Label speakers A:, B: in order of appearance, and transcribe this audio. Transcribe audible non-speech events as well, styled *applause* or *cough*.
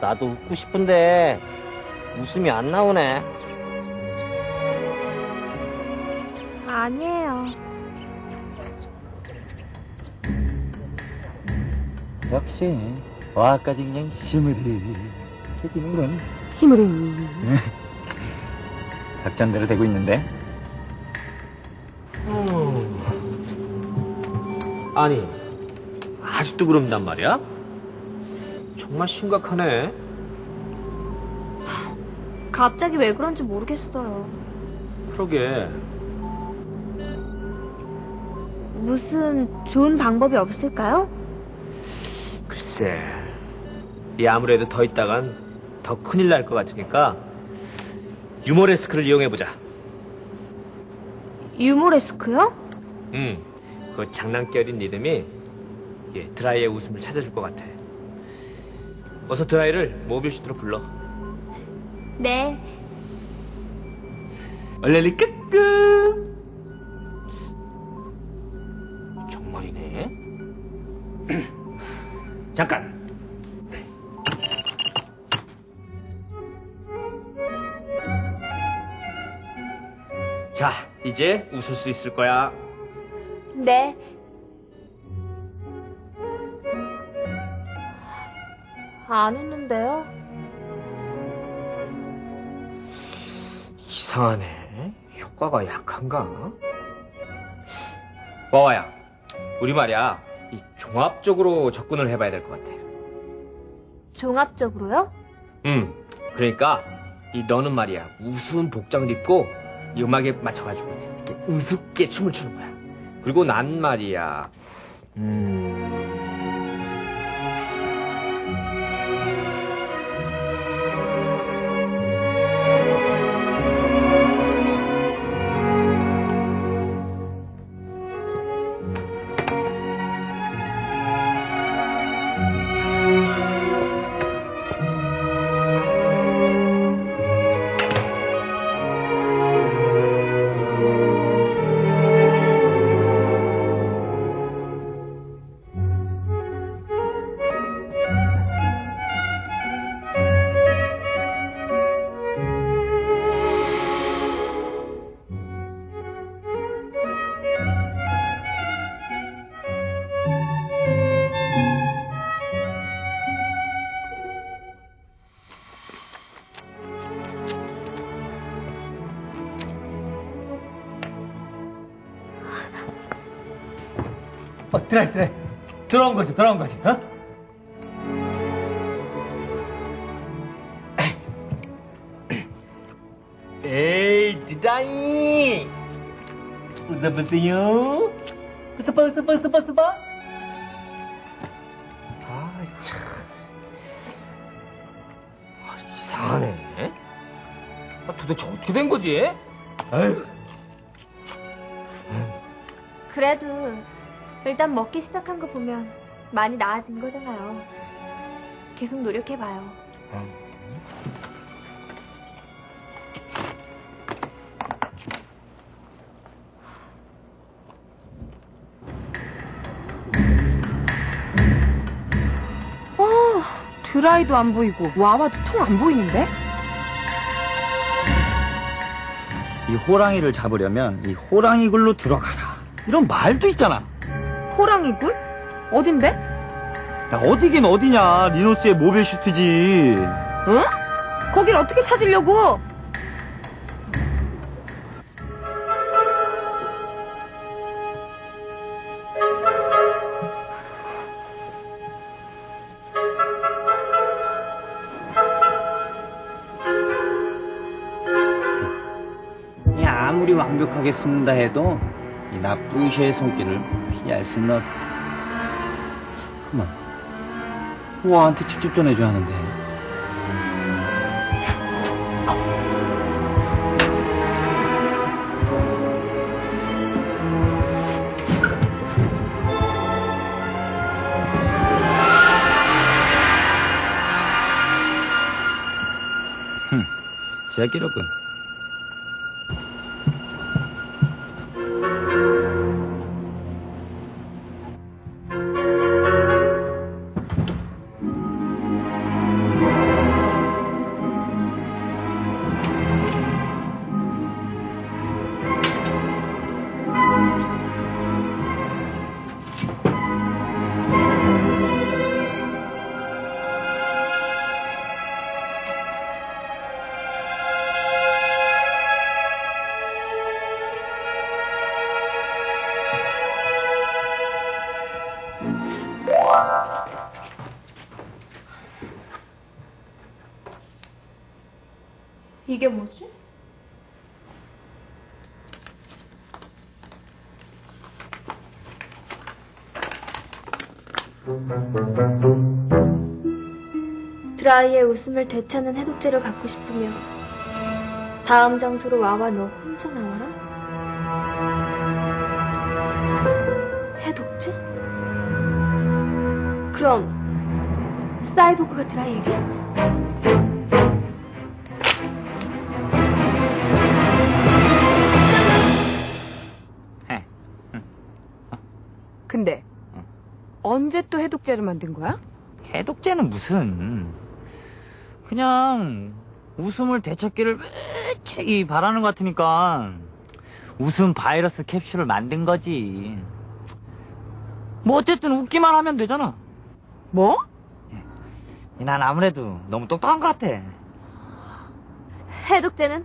A: 나도 웃고 싶은데 웃음이 안 나오네.
B: 아니에요.
C: 역시 와까지 그냥 시무르해지는군.
B: 힘으로.
C: 작전대로 되고 있는데.
A: 아니, 아직도 그런단 말이야? 정말 심각하네.
B: 갑자기 왜 그런지 모르겠어요.
A: 그러게.
B: 무슨 좋은 방법이 없을까요?
A: 글쎄. 이 아무래도 더 있다간 더 큰일 날 것 같으니까 유머레스크를 이용해보자.
B: 유모레스크요?
A: 응. 그 장난기 어린 리듬이 예, 드라이의 웃음을 찾아줄 것 같아. 어서 드라이를 모빌슈트로 불러.
B: 네.
A: 얼레리 끄끄. 정말이네. *clears throat* 잠깐. 자, 이제 웃을 수 있을 거야.
B: 네. 안 웃는데요?
A: 이상하네. 효과가 약한가? 와와야, 우리 말이야, 이 종합적으로 접근을 해봐야 될 것 같아.
B: 종합적으로요?
A: 응. 그러니까 이 너는 말이야 우스운 복장을 입고 이 음악에 맞춰가지고 이렇게 우습게 춤을 추는 거야. 그리고 난 말이야. 음.
D: 어, 드라이, 드라이. 들어온 거지, 들어온 거지, 어?
A: 에이, 디다이!
D: 웃어보세요. 웃어봐, 웃어봐, 웃어봐, 웃어봐.
A: 아, 참. 아, 이상하네. 아, 도대체 어떻게 된 거지? 아유.
B: 그래도 일단 먹기 시작한 거 보면 많이 나아진 거잖아요. 계속 노력해봐요.
E: 어, 드라이도 안 보이고 와와도 통 안 보이는데?
C: 이 호랑이를 잡으려면 이 호랑이 굴로 들어가라. 이런 말도 있잖아.
E: 호랑이 굴? 어딘데?
C: 야, 어디긴 어디냐. 리노스의 모빌 슈트지.
E: 응? 거길 어떻게 찾으려고?
F: 이 아무리 완벽하게 쓴다 해도 이 나쁜 시의 손길을 피할 수는 없지. 그만. 호아한테 직접 전해줘야 하는데.
C: 제기록은
B: 이게 뭐지? 드라이의 웃음을 되찾는 해독제를 갖고 싶으면 다음 장소로 와와 너 혼자 나와라? 해독제? 그럼 사이보그가 드라이에게?
E: 근데 언제 또 해독제를 만든 거야?
C: 해독제는 무슨 그냥 웃음을 되찾기를 매체기 바라는 것 같으니까 웃음 바이러스 캡슐을 만든 거지. 뭐 어쨌든 웃기만 하면 되잖아.
E: 뭐?
C: 난 아무래도 너무 똑똑한 것 같아.
B: 해독제는